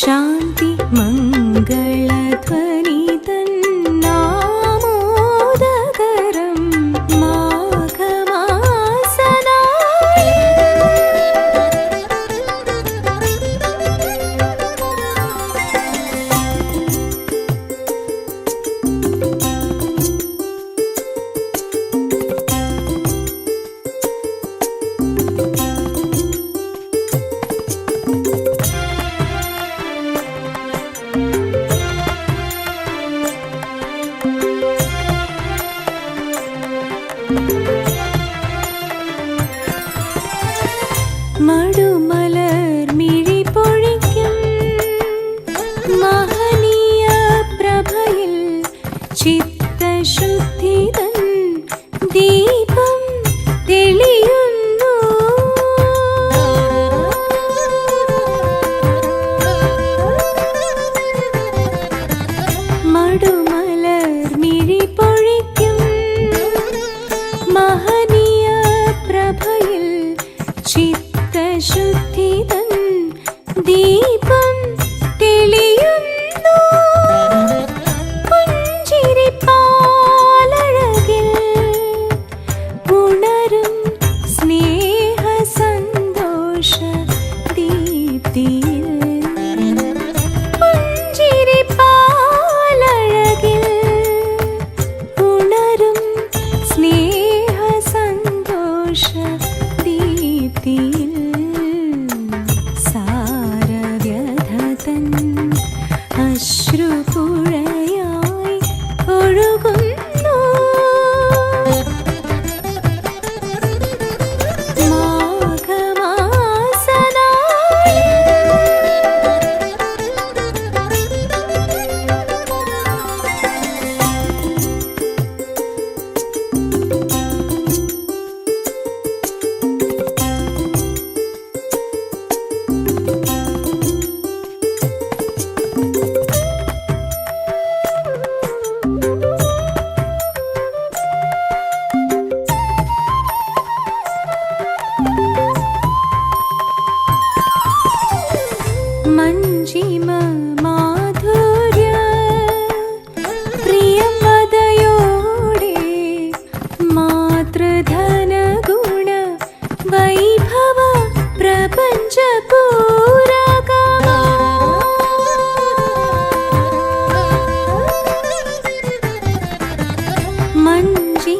想。മഹനീയ പ്രഭയിൽ ചിത്തശുദ്ധി ദീപം തെളിയുന്നു கூழையாய் ஒழுகும் மஞ்சி